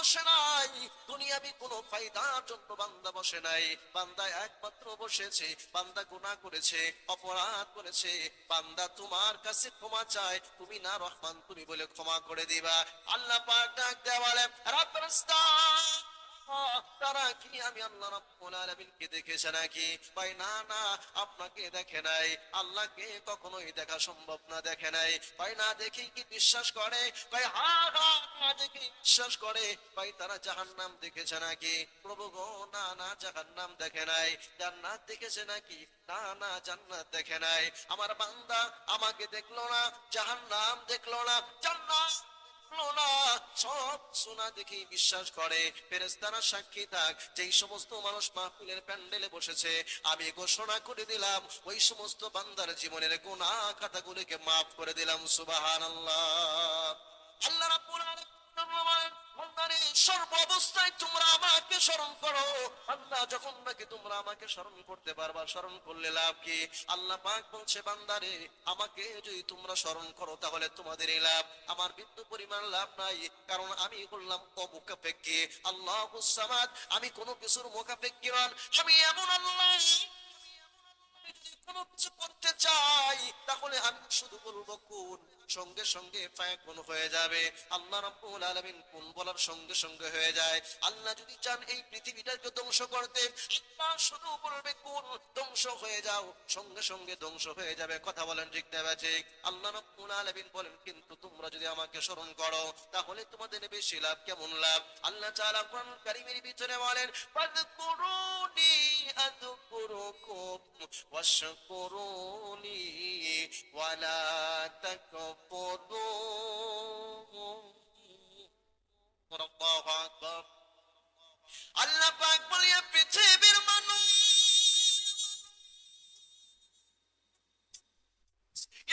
বসে নাই। দুনিয়াবি কোনো ফায়দার জন্য বান্দা বসে নাই। বান্দা একমাত্র বসেছে, বান্দা গুনাহ করেছে, অপরাধ করেছে। বান্দা তোমার কাছে ক্ষমা চায়, তুমি না রহমান, তুমি বলে ক্ষমা করে দিবা। আল্লাহ পাক ডাক দেওয়ালে রাব্বাস্তান তারা কি আমি আল্লাহ রাব্বুল আলামিনকে দেখেছে নাকি? ভাই, না না, আপনাকে দেখে নাই। আল্লাহকে কখনোই দেখা সম্ভব না, দেখে নাই। ভাই, না দেখি কি বিশ্বাস করে? ভাই, হা হা, না দেখি বিশ্বাস করে? ভাই, তারা জাহান্নাম দেখেছে নাকি? প্রভু গো, না না, জাহান্নাম দেখে নাই। জান্নাত দেখেছে নাকি? না না, জান্নাত দেখে নাই। আমার বান্দা আমাকে দেখল না, জাহান্নাম দেখল না, জান্নাত দেখল না, সব শোনা দেখি বিশ্বাস করে। ফেরেস্তারা সাক্ষী থাক, যেই সমস্ত মানুষ মাহফিলের প্যান্ডেলে বসেছে, আমি ঘোষণা করে দিলাম, ওই সমস্ত বান্দার জীবনের গুনাহ খাতাগুলিকে মাফ করে দিলাম সুবাহান আল্লাহ আল্লাহ বলেন, বান্দারে, সর্ব অবস্থায় তোমরা আমাকে স্মরণ করো। আল্লাহ যখন নাকি তোমরা আমাকে স্মরণ করতে পারবা স্মরণ করলে লাভ কি? আল্লাহ পাক বলছে বান্দারে আমাকে যদি তোমরা স্মরণ করো তাহলে তোমাদের এই লাভ। আমার বিন্দু পরিমাণ লাভ নাই কারণ আমি বললাম অমুখাপেক্ষি। আল্লাহ আমি কোনো কিছুর মুখাপেক্ষি নন আমি এমন আল্লাহ কোনো কিছু করতে চাই, তাহলে আমি শুধু বলব কোন? সঙ্গে সঙ্গে কোন হয়ে যাবে? আল্লাহ আলামিন কোন বলার সঙ্গে সঙ্গে হয়ে যায়? আল্লাহ যদি চান এই পৃথিবীটাকে ধ্বংস করতে, আল্লাহ শুধু বলবে কোন? ধ্বংস হয়ে যাও, সঙ্গে সঙ্গে ধ্বংস হয়ে যাবে। কথা বলেন ঠিক ঠিক? আল্লাহ রাব্বুল আলামিন বলেন, কিন্তু তোমরা যদি আমাকে স্মরণ করো, তাহলে তোমাদের বেশি লাভ কেমন লাভ? আল্লাহ তাআলা কোরআন কারীমের ভিতরে বলেন ফাযকুরুনি আল্লাহ পাক বলিয়া পৃথিবীর মানুষ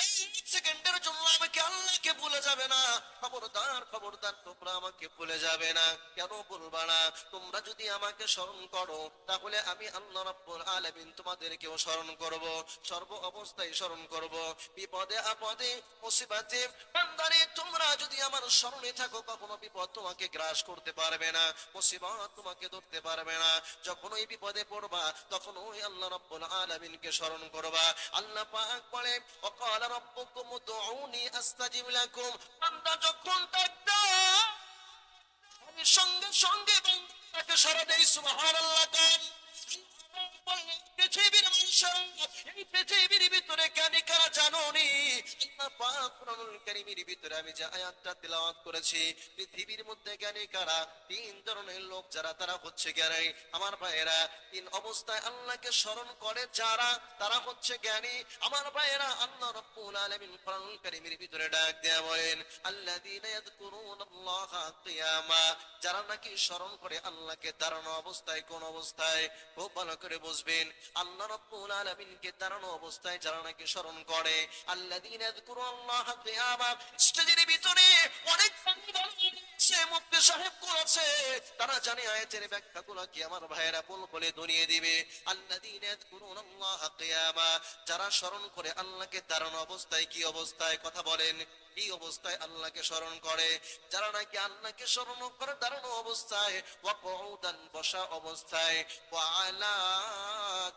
এই সেকেন্ডের জন্য আমাকে আল্লাহকে ভুলে যাবে না। খবরদার খবরদার, তোমরা আমাকে ভুলে যাবে না। কেন বলবা না? তোমরা যদি আমাকে স্মরণ করো, তাহলে আমি আল্লাহ রাব্বুল আলামিন তোমাদেরকেও স্মরণ করব, সর্ব অবস্থায় স্মরণ করব। বিপদে আপদে, মুসিবাতে, বান্দারে, তোমরা যদি আমার স্মরণে থাকো, কখনো বিপদ তোমাকে গ্রাস করতে পারবে না, মুসিবত তোমাকে ধরতে পারবে না। যখন ওই বিপদে পড়বা, তখন ওই আল্লাহ রাব্বুল আলামিনকে স্মরণ করবা। আল্লাহ পাক বলে ওয়া ক্বালা রাব্বুকুম উদউনি আস্তাজিব লাকুম। এরকম বান্দা যখন ডাকটা সঙ্গে সঙ্গে তাকে সারা দেয় সুবাহ পৃথিবীর যারা স্মরণ করে যারা, তারা হচ্ছে জ্ঞানী। আমার ভাইয়েরা, আল্লাহ রাব্বুল আলামিন কোরআনুল ভিতরে ডাক দেয়া বলেন, আল্লাযীনা ইয়াযকুরুনাল্লাহা কিয়ামা যারা নাকি স্মরণ করে আল্লাহকে দাঁড়ানো অবস্থায়, কোন অবস্থায় খুব ভালো করে বুঝবেন। আল্লাহ রাব্বুল আলামিনকে দাঁড়ানো অবস্থায় যারা নাকি স্মরণ করে আল্লাযীনা যিকুরুল্লাহ কিয়ামা স্টেজের ভিতরে অনেক বান্দা সে মুক্তি সাহেব করেছে তারা জানে আয়াতের ব্যাখ্যাগুলো কি? আমার ভাইয়েরা বল বলে দুনিয়ে দিবে। ইয়াযকুরুনাল্লাহা কিয়ামা, যারা স্মরণ করে আল্লাহকে দাঁড়ানো অবস্থায় কি অবস্থায়? কথা বলেন। এই অবস্থায় আল্লাহকে স্মরণ করে। যারা নাকি আল্লাহকে স্মরণ করে দাঁড়ানো অবস্থায় ওয়া কউদান বসা অবস্থায় ওয়া আলা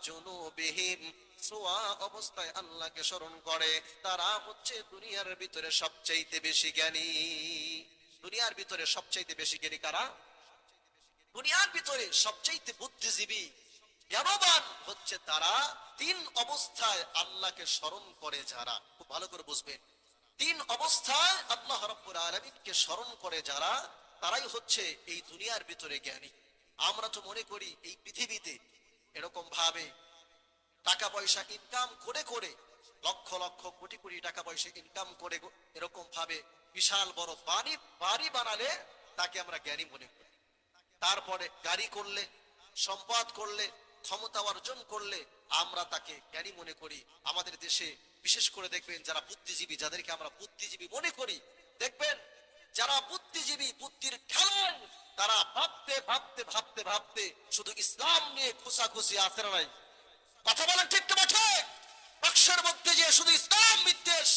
জুনুবিহিম, সোয়া অবস্থায় আল্লাহকে স্মরণ করে। তারা হচ্ছে দুনিয়ার ভিতরে সবচাইতে বেশি জ্ঞানী। দুনিয়ার ভিতরে সবচাইতে বেশি জ্ঞানী কারা? দুনিয়ার ভিতরে সবচাইতে বুদ্ধিজীবী, জ্ঞানবান হচ্ছে তারা তিন অবস্থায় আল্লাহকে স্মরণ করে যারা। খুব ভালো করে বুঝবেন। তিন অবস্থায় আল্লাহ রাব্বুল আলামিনকে স্মরণ করে যারা, তারাই হচ্ছে এই দুনিয়ার ভিতরে জ্ঞানী। আমরা তো মনে করি এই পৃথিবীতে এরকম ভাবে টাকা পয়সা ইনকাম করে করে লক্ষ লক্ষ কোটি কোটি টাকা পয়সা ইনকাম করে এরকম ভাবে বিশাল বড় বাড়ি বাড়ি বানালে তাকে আমরা জ্ঞানী মনে করি। তারপরে গাড়ি করলে, সম্পদ করলে, ক্ষমতা অর্জন করলে আমরা তাকে জ্ঞানী মনে করি। আমাদের দেশে বিশেষ করে দেখবেন যারা বুদ্ধিজীবী, যাদেরকে আমরা বুদ্ধিজীবী মনে করি, দেখবেন যারা বুদ্ধিজীবী, বুদ্ধির খেলায় তারা ভাবতে ভাবতে ভাবতে ভাবতে শুধু ইসলাম নিয়ে আছে না নাই কথা বলেন ঠিক বাক্সের মধ্যে যে শুধু ইসলাম বিদ্বেষ,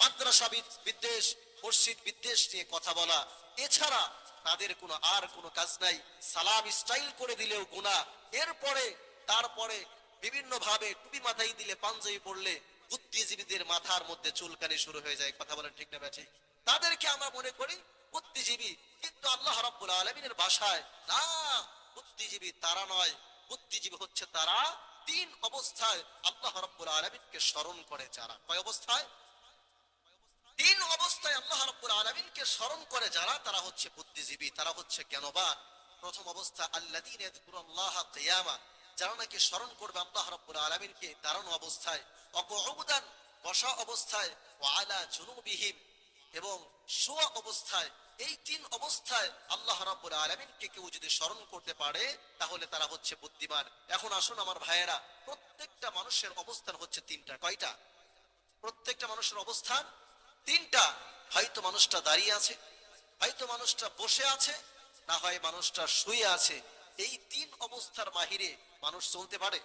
মাদ্রাসা বিদ্বেষ মসজিদ বিদ্বেষ নিয়ে কথা বলা। এছাড়া তাদের কোনো আর কোনো কাজ নাই। সালাম স্টাইল করে দিলেও গুণা এরপরে, তারপরে বিভিন্ন ভাবে টুপি মাথায় দিলে পাঞ্জাবি পড়লে বুদ্ধিজীবীদের মাথার মধ্যে চুলকানি শুরু হয়ে যায়। কথা বলেন ঠিক না ব্যাঠি তাদেরকে আমরা মনে করি বুদ্ধিজীবী। কিন্তু আল্লাহ রাব্বুল আলমিনের ভাষায়, না, বুদ্ধিজীবী তারা নয়। বুদ্ধিজীবী হচ্ছে তারা তিন অবস্থায় আল্লাহ রাব্বুল আলামিনকে স্মরণ করে যারা। কয় অবস্থায়? অবস্থায় আল্লাহ রাব্বুল আলামিনকে স্মরণ করে যারা, তারা হচ্ছে বুদ্ধিজীবী, তারা হচ্ছে জ্ঞানবান। প্রথম অবস্থা, আল্লাযীনা ইয়াযকুরুল্লাহ কিয়ামা। যারা নাকি স্মরণ করবে আল্লাহ রাব্বুল আলামিনকে দাঁড়ানো অবস্থায়। অকুউদান বসা অবস্থায় ওয়া আলা জুনুবিহিম। এবং শোয়া অবস্থায়, এই তিন অবস্থায় আল্লাহ রাব্বুল আলামিনকে কেউ যদি স্মরণ করতে পারে, তাহলে তারা হচ্ছে বুদ্ধিমান। এখন আসুন আমার ভাইয়েরা, প্রত্যেকটা মানুষের অবস্থান হচ্ছে তিনটা। কয়টা? প্রত্যেকটা মানুষের অবস্থান তিনটা, হয়তো মানুষটা দাঁড়িয়ে আছে, হয়তো মানুষটা বসে আছে, না হয় মানুষটা শুয়ে আছে। এই তিন অবস্থার বাহিরে মানুষ চলতে পারে।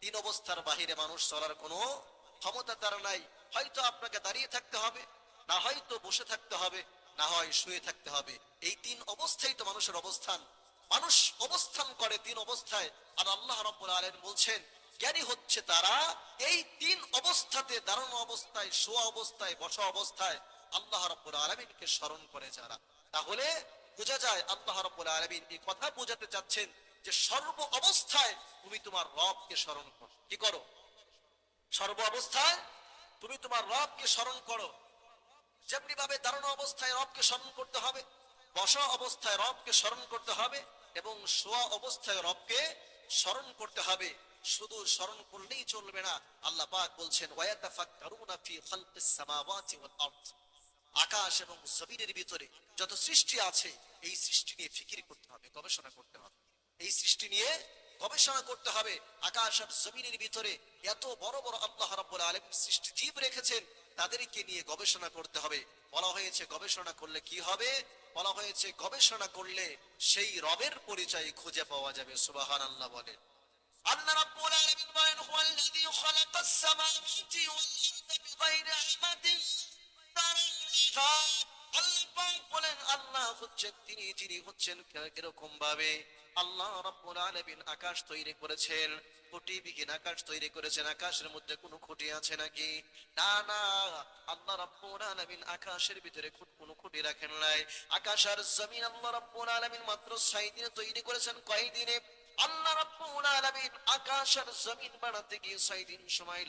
তিন অবস্থার বাহিরে মানুষ চলার কোনো ক্ষমতা তার নাই। হয়তো আপনাকে দাঁড়িয়ে থাকতে হবে, না হয়তো বসে থাকতে হবে, না হয় শুয়ে থাকতে হবে। এই তিন অবস্থায় তো মানুষের অবস্থান। মানুষ অবস্থান করে তিন অবস্থায়। আর আল্লাহ রাব্বুল আলামিন বলছেন জ্ঞানী হচ্ছে তারা, এই তিন অবস্থাতে দাঁড়ানো অবস্থায়, শোয়া অবস্থায়, বসা অবস্থায় আল্লাহ রাব্বুল আলামিনকে স্মরণ করে যারা। তাহলে বোঝা যায় আল্লাহ রাব্বুল আলামিন এই কথা বোঝাতে চাচ্ছেন যে সর্ব অবস্থায় তুমি তোমার রবকে স্মরণ করো। কি করো? সর্ব অবস্থায় তুমি তোমার রবকে স্মরণ করো। যেমনি ভাবে দাঁড়ানো অবস্থায় রবকে স্মরণ করতে হবে, বসা অবস্থায় রবকে স্মরণ করতে হবে, এবং শোয়া অবস্থায় রবকে স্মরণ করতে হবে। শুধু স্মরণ করলেই চলবে না। আল্লাহ পাক বলছেন আকাশ এবং জমিনের ভিতরে যত সৃষ্টি আছে, এই সৃষ্টি নিয়ে ফিকির করতে হবে, গবেষণা করতে হবে। এই সৃষ্টি নিয়ে গবেষণা করতে হবে। আকাশ আর জমিনের ভিতরে এত বড় বড় আল্লাহ রাব্বুল আলামিন সৃষ্টি জীব রেখেছেন, তাদেরকে নিয়ে গবেষণা করতে হবে। বলা হয়েছে, গবেষণা করলে কি হবে? বলা হয়েছে, গবেষণা করলে সেই রবের পরিচয় খুঁজে পাওয়া যাবে সুবাহান আল্লাহ বলেন। আল্লাহ আল্লাহ বলেন, আল্লাহ হচ্ছেন তিনি, যিনি হচ্ছেন এরকম ভাবে? আল্লাহ আলামিন আকাশ তৈরি করেছেন আকাশ তৈরি করেছেন, আকাশের মধ্যে কোনো খুঁটি আছে নাকি? না না, আল্লাহ আলামিন আকাশের ভিতরে কোনো খুঁটি রাখেন নাই। আকাশ আর জমিন আল্লাহ রাব্বুল আলামিন মাত্র ছয় দিনে তৈরি করেছেন। কয় দিনে আল্লাহ সময় সময়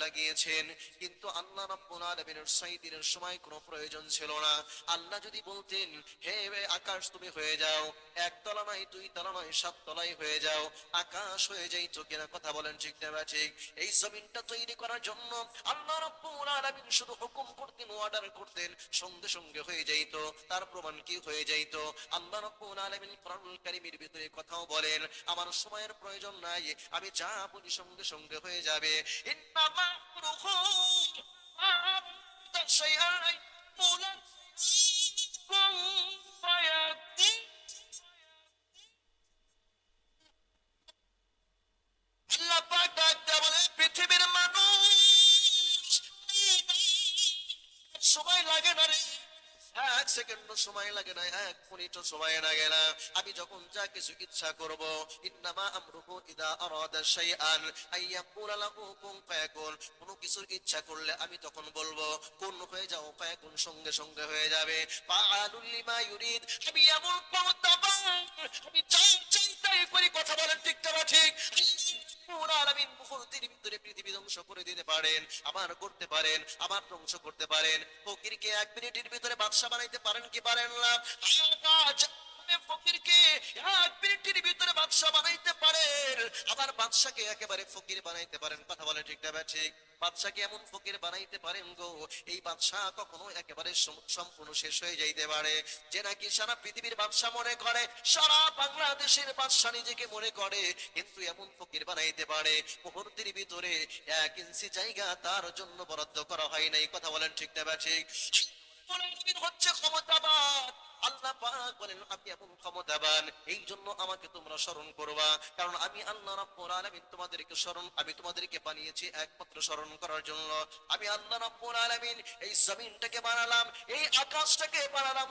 যদি বলতেন, হে আকাশ, তুমি হয়ে যাও। এক তলা নয় দুই তলা নয় সাত তলায় হয়ে যাও। আকাশ হয়ে যাইতো কিনা কথা বলেন ঠিক না ঠিক? এই জমিনটা তৈরি করার জন্য আল্লাহ রাব্বুল আলামিন শুধু হুকুম করতেন অর্ডার করতেন, সঙ্গে সঙ্গে হয়ে যাইতো তার প্রমাণ কি হয়ে যাইতো আল্লাহ রাব্বুল আলামিন কারীমের ভিতরে কথাও বলেন, আমার সময়ের প্রয়োজন নাই, আমি যা বলি সঙ্গে সঙ্গে হয়ে যাবে। পৃথিবীর মানুষ সময় লাগে না রে। এক সময় লাগে না, এক সময় লাগে না। আমি যখন যা কিছু ইচ্ছা করব, ইন্নামা আমরুহু ইদা আরাদা শাইআন লাহু কুন ফায়াকুন। কোন কিছুর ইচ্ছা করলে আমি তখন বলব, কোন হয়ে যাও, ফায়াকুন সঙ্গে সঙ্গে হয়ে যাবে। ফাআলুল লিমা ইউরিদ। আমি এমন ক্ষমতাবান, আমি চাই চাই তাই করি, কথা বলেন ঠিক না ভিতরে পৃথিবী ধ্বংস করে দিতে পারেন আমার করতে পারেন আমার ধ্বংস করতে পারেন। ফকিরকে এক মিনিটের ভিতরে বাদশা বানাইতে পারেন কি পারেন না? ফকিরকে এক বাদশা বানাইতে পারেন। আবার বাদশাকে একেবারে ফকির বানাইতে পারেন। কথা বলে ঠিক না ঠিক? বাদশাকে এমন ফকির বানাইতে পারেন গো, এই বাদশা কখনো একেবারে সম্পূর্ণ শেষ হয়ে যাইতে পারে। যে নাকি সারা পৃথিবীর বাদশা মনে করে, সারা বাংলাদেশের বাদশা নিজেকে মনে করে, কিন্তু এমন ফকির বানাইতে পারে। মুহূর্তের ভিতরে এক ইঞ্চি জায়গা তার জন্য বরাদ্দ করা হয় নাই। কথা বলেন ঠিক না ঠিক? হচ্ছে ক্ষমতাবান। আল্লাহ পাক বলেন আমি এমন ক্ষমতাবান এই জন্য আমাকে তোমরা স্মরণ করবা। কারণ আমি আল্লাহ আলামিন তোমাদেরকে স্মরণ, আমি তোমাদেরকে বানিয়েছি একমাত্র স্মরণ করার জন্য। আমি আল্লাহ আলামিন এই জমিনটাকে বানালাম, এই আকাশটাকে বানালাম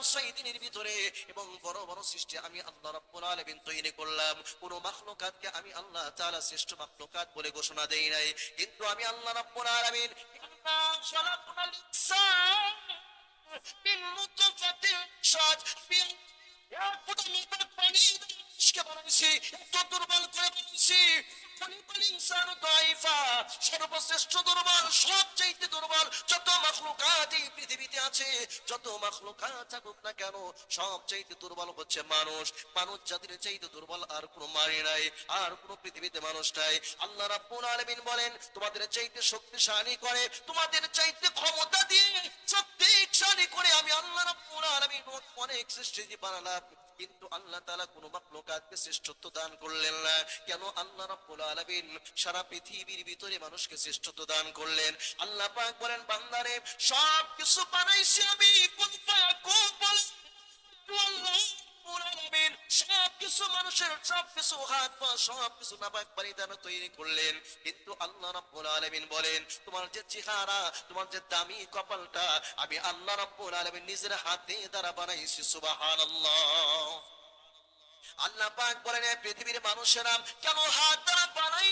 ভিতরে এবং বড় বড় সৃষ্টি আমি আল্লাহ রাব্বুল আলামিন তৈরি করলাম। কোন মাখলুকাতকে আমি আল্লাহ তাআলা শ্রেষ্ঠ মাখলুকাত বলে ঘোষণা দেই নাই। কিন্তু আমি আল্লাহ রাব্বুল আলামিন بالنطفة شاد بالقدم بالطريق মানুষকে বানাইছি, এত দুর্বল করে বানাইছি। সর্বশ্রেষ্ঠ দুর্বল সব চাইতে দুর্বল, যত এই পৃথিবীতে আছে, যত থাকুক না কেন সব চাইতে দুর্বল হচ্ছে মানুষ। মানুষ জাতির চাইতে দুর্বল আর কোনো নাই, আর কোনো পৃথিবীতে মানুষ নাই। আল্লাহ রাব্বুল আলামিন বলেন, তোমাদের চাইতে শক্তিশালী করে, তোমাদের চাইতে ক্ষমতা দিয়ে শক্তিশালী করে আমি আল্লাহ রাব্বুল আলামিন অনেক সৃষ্টি বানালাম। কিন্তু আল্লাহ তালা কোন মাকলোকাতকে শ্রেষ্ঠত্ব দান করলেন না। কেন আল্লাহ রাব্বুল আলামিন সারা পৃথিবীর ভিতরে মানুষকে শ্রেষ্ঠত্ব দান করলেন? আল্লাহ পাক বলেন, বান্দারে সব কিছু বানাইছি আমি, কোন সবকিছু মানুষের সব কিছু হাত পা, সব কিছু পানি দ্বারা তৈরি করলেন। কিন্তু আল্লাহ রাব্বুল আলামিন বলেন, তোমার যে চেহারা, তোমার যে দামি কপালটা, আমি আল্লাহ রাব্বুল আলামিন নিজের হাতে দ্বারা বানাইছি, সুবহানাল্লাহ। আল্লাহ পাক বলেন পৃথিবীর মানুষেরা কেন হাত দ্বারা বানাই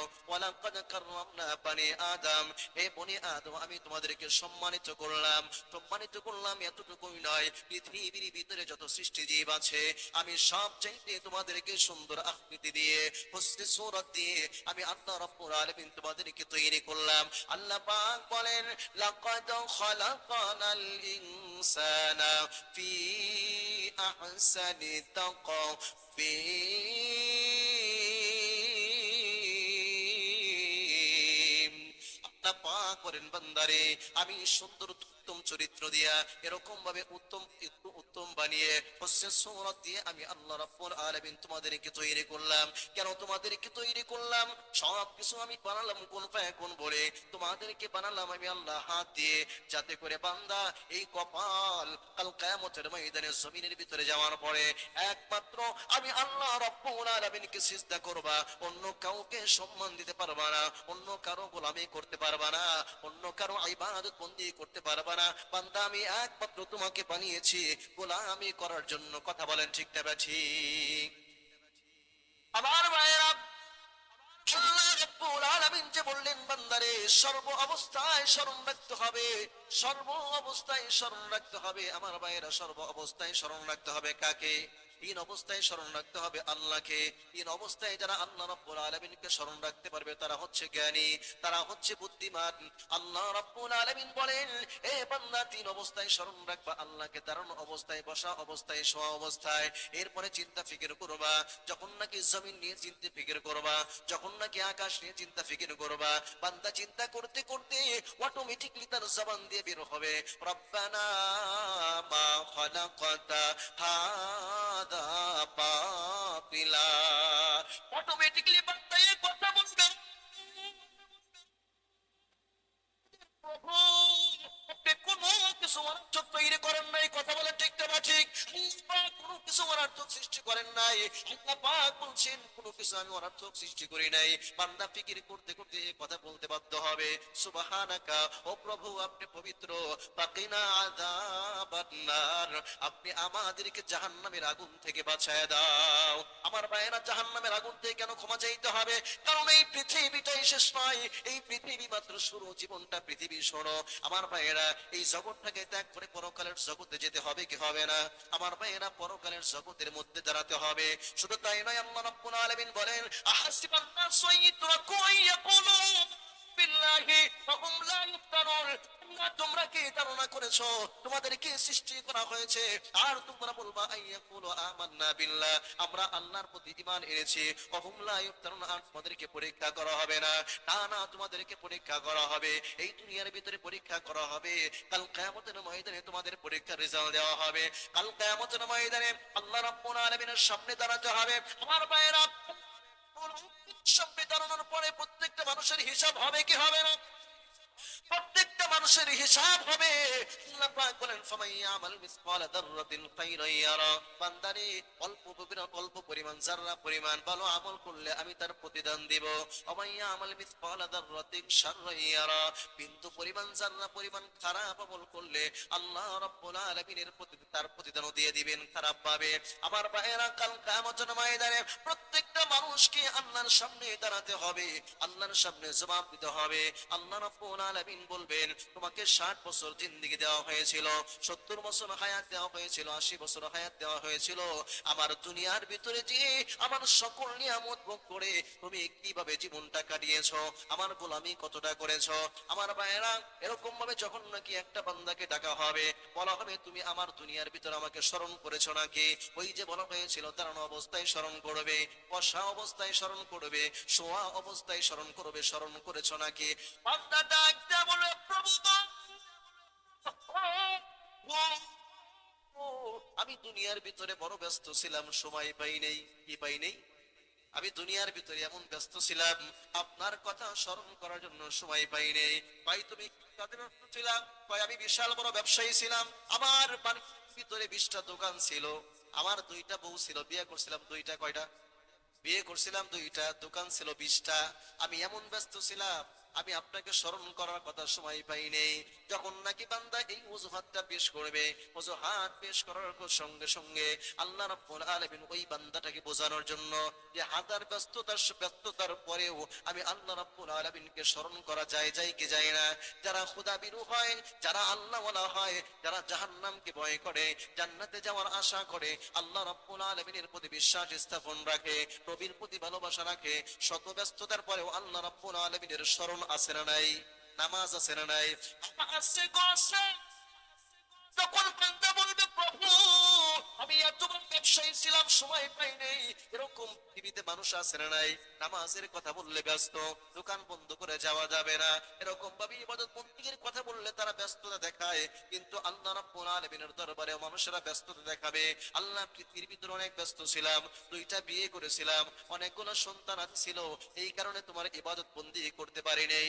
আমি তোমাদেরকে সম্মানিত করলাম। সম্মানিত করলাম এতটুকুই নয়, পৃথিবীর ভিতরে যত সৃষ্টি জীব আছে, আমি সব চাইতে তোমাদেরকে সুন্দর আকৃতি দিয়ে, হুসনে সূরত দিয়ে, আমি আল্লাহ রাব্বুল আলামিন তোমাদেরকে তৈরি করলাম। আল্লাহ পাক বলেন, লাকাদ খালাকানাল ইনসানা ফি আহসানি তাকবীর করেন বন্দারে আমি সুন্দর উত্তম চরিত্র দিয়া এরকম ভাবে উত্তম উত্তম বানিয়ে হচ্ছে সৌরত দিয়ে আমি আল্লাহ রাব্বুল আলামিন তোমাদেরকে তৈরি করলাম। কেন তোমাদেরকে তৈরি করলাম? সব কিছু আমি বানালাম কোন পায়, কোন বলে। তোমাদেরকে বানালাম আমি আল্লাহ হাত দিয়ে, যাতে করে বান্দা এই কপাল কাল কিয়ামতের ময়দানে জমিনের ভিতরে যাওয়ার পরে একমাত্র আমি আল্লাহ রাব্বুল আলামিনকে সিজদা করবা। অন্য কাউকে সম্মান দিতে পারবা না, অন্য কারও গোলামি করতে পারবা না, অন্য কারও ইবাদত বন্দি করতে পারবা না। বান্দা, আমি একমাত্র তোমাকে বানিয়েছি। গোলামি করার জন্য কথা বলেন, ঠিক না বা ঠিক? আমার ভাইয়েরা আল্লাহ রাব্বুল আলামিন যে বললেন, বান্দারে, সর্ব অবস্থায় স্মরণ রাখতে হবে। সর্ব অবস্থায় স্মরণ রাখতে হবে, আমার ভাইয়েরা সর্ব অবস্থায় স্মরণ রাখতে হবে কাকে? তিন অবস্থায় স্মরণ রাখতে হবে আল্লাহকে। তিন অবস্থায় যারা আল্লাহ রাব্বুল আলামিনকে স্মরণ রাখতে পারবে, তারা হচ্ছে জ্ঞানী, তারা হচ্ছে বুদ্ধিমান। আল্লাহ রাব্বুল আলামিন বলেন, এ বান্দা, তিন অবস্থায় স্মরণ রাখবা আল্লাহকে দাঁড়ানো অবস্থায় বসা অবস্থায় শোয়া অবস্থায়। এরপরে চিন্তা ফিকির করবা, যখন নাকি জমিন নিয়ে চিন্তা ফিকির করবা, যখন নাকি আকাশ নিয়ে চিন্তা ফিকির করবা, বান্দা চিন্তা করতে করতে অটোমেটিকলি তার জবান দিয়ে বের হবে। রব্বানা মা খালাকাতা বান্দা কথা বলবে। কিছু তৈরি করেন নাই, কথা বলে ঠিক না ঠিক। কোনো কিছু অনর্থক সৃষ্টি করেন নাই। পাক বলছেন, কোনো কিছু আমি অনর্থক সৃষ্টি করি নাই। বান্দা ফিকির করতে করতে কথা বলতে বাধ্য হবে। সুবহানাকা, ও প্রভু, আপনি পবিত্র। পাকিনা আযাবান্নার, আপনি আমাদেরকে জাহান্নামের আগুন থেকে বাঁচায় দাও। আমার ভাইয়েরা, জাহান্নামের আগুন থেকে কেন ক্ষমা চাইতে হবে? কারণ এই পৃথিবীটাই শেষ নয়। এই পৃথিবী মাত্র শুরু, জীবনটা পৃথিবী শোনো। আমার ভাইয়েরা, এই জগৎটাকে ত্যাগ করে পরকালের জগতে যেতে হবে, কি হবে না? আমার ভাইয়েরা পরকালের জগতের মধ্যে দাঁড়াতে হবে। শুধু তাই নয়, আল্লাহ রাব্বুল আলামিন বলেন আহাসিবান নাসু আইয়ুতরাকু আইয়াকুলু তোমরা কি ধারণা করেছ? তোমাদেরকে সৃষ্টি করা হয়েছে? আর তোমরা বলবা, আইয়াকুলু আমান্না বিল্লাহ। আমরা আল্লাহর প্রতি ঈমান এনেছি। ফাহুম লা ইফতারুন। আর তোমাদেরকে পরীক্ষা করা হবে না। না না, তোমাদেরকে পরীক্ষা করা হবে। এই দুনিয়ার ভিতরে পরীক্ষা করা হবে। কাল কিয়ামতের ময়দানে তোমাদের পরীক্ষার রেজাল্ট দেওয়া হবে। কাল কিয়ামতের ময়দানে আল্লাহ রাব্বুল আলামিনের সামনে দাঁড়াতে হবে। আমার ভাইয়েরা দাঁড়ানোর পরে প্রত্যেকটা মানুষের হিসাব হবে কি হবে না? প্রত্যেকটা মানুষের হিসাব হবে। আল্লাহ বলেন মিসকাল ইয়ারা। বান্দারে, অল্প অল্প পরিমাণ পরিমাণ ভালো আমল করলে আমি তার প্রতিদান মিসকাল ইয়ারা। বিন্দু পরিমাণ পরিমাণ খারাপ আমল করলে আল্লাহ রাব্বুল আলামিনের প্রতি, তার দিয়ে দিবেন খারাপ আমার ভাইয়েরা, কাল কিয়ামতের ময়দানে প্রত্যেকটা মানুষকে আল্লাহর সামনে দাঁড়াতে হবে। আল্লাহর সামনে জবাব দিতে হবে। আল্লাহ রাব্বুল আলামিন বলবেন তোমাকে 60 বছর জিন্দেগি দেওয়া হয়েছিল 70 বছর হায়াত দেওয়া হয়েছিল 80 বছর হায়াত দেওয়া হয়েছিল। আমার দুনিয়ার ভিতরে যে আমার সকল নিয়ামত ভোগ করে তুমি কীভাবে জীবনটা কাটিয়েছো আমার গোলামি কতটা করেছ আমার ভাইয়েরা এরকম ভাবে যখন নাকি একটা বান্দাকে ডাকা হবে বলা হবে তুমি আমার দুনিয়ার ভিতরে আমাকে স্মরণ করেছ নাকি? ওই যে বলা হয়েছিল দাঁড়ানো অবস্থায় স্মরণ করবে বসা অবস্থায় স্মরণ করবে শোয়া অবস্থায় স্মরণ করবে স্মরণ করেছ নাকি? গো, আমি দুনিয়ার ভিতরে বড় ব্যস্ত ছিলাম, সময় পাই নেই, কি পাই নেই? আমি দুনিয়ার ভিতরে এমন ব্যস্ত ছিলাম, আপনার কথা স্মরণ করার জন্য সময় পাই নেই। ভাই, তুমি ছিলাম আমি বিশাল বড় ব্যবসায়ী ছিলাম। আমার ভিতরে বিশটা দোকান ছিল। আমার দুইটা বউ ছিল, বিয়ে করছিলাম দুইটা, কয়টা? বিয়ে করছিলাম দুইটা, দোকান ছিল বিশটা। আমি এমন ব্যস্ত ছিলাম আমি আপনাকে স্মরণ করার কথা সময় পাই নেই। যখন নাকি বান্দা এই অজুহাতটা পেশ করবে, অজুহাত পেশ করার সঙ্গে সঙ্গে আল্লাহ রাব্বুল আলামিন ওই বান্দাটাকে বোঝানোর জন্য যে হাজার ব্যস্ততার ব্যস্ততার পরেও আমি আল্লাহ রাব্বুল আলামিনকে স্মরণ করা যায় যায় কি যায় না? যারা খুদা বিরু হয়, যারা আল্লাহ ওয়ালা হয়, যারা জাহান্নামকে ভয় করে, জান্নাতে যাওয়ার আশা করে, আল্লাহ রাব্বুল আলামিনের প্রতি বিশ্বাস স্থাপন রাখে নবীর প্রতি ভালোবাসা রাখে, শত ব্যস্ততার পরেও আল্লাহ রাব্বুল আলামিনের স্মরণ আছে না নাই? নামাজ আছে না নাই? তখন বান্দা বলবে প্রভু আমি এত ব্যবসায়ী ছিলাম, সময় পাই নাই। এরকম পৃথিবীতে মানুষ আছে না নাই। নামাজের কথা বললে ব্যস্ত, দোকান বন্ধ করে যাওয়া যাবে না। এরকম ভাবে ইবাদত বন্দীর কথা বললে তারা ব্যস্ততা দেখায়। কিন্তু আল্লাহ রাব্বুল আলামিনের দরবারে মানুষেরা ব্যস্ততা দেখাবে। আল্লাহ পৃথিবীর ভিতরে অনেক ব্যস্ত ছিলাম, দুইটা বিয়ে করেছিলাম, অনেকগুলো সন্তান ছিল। এই কারণে তোমার ইবাদত বন্দী করতে পারি নাই।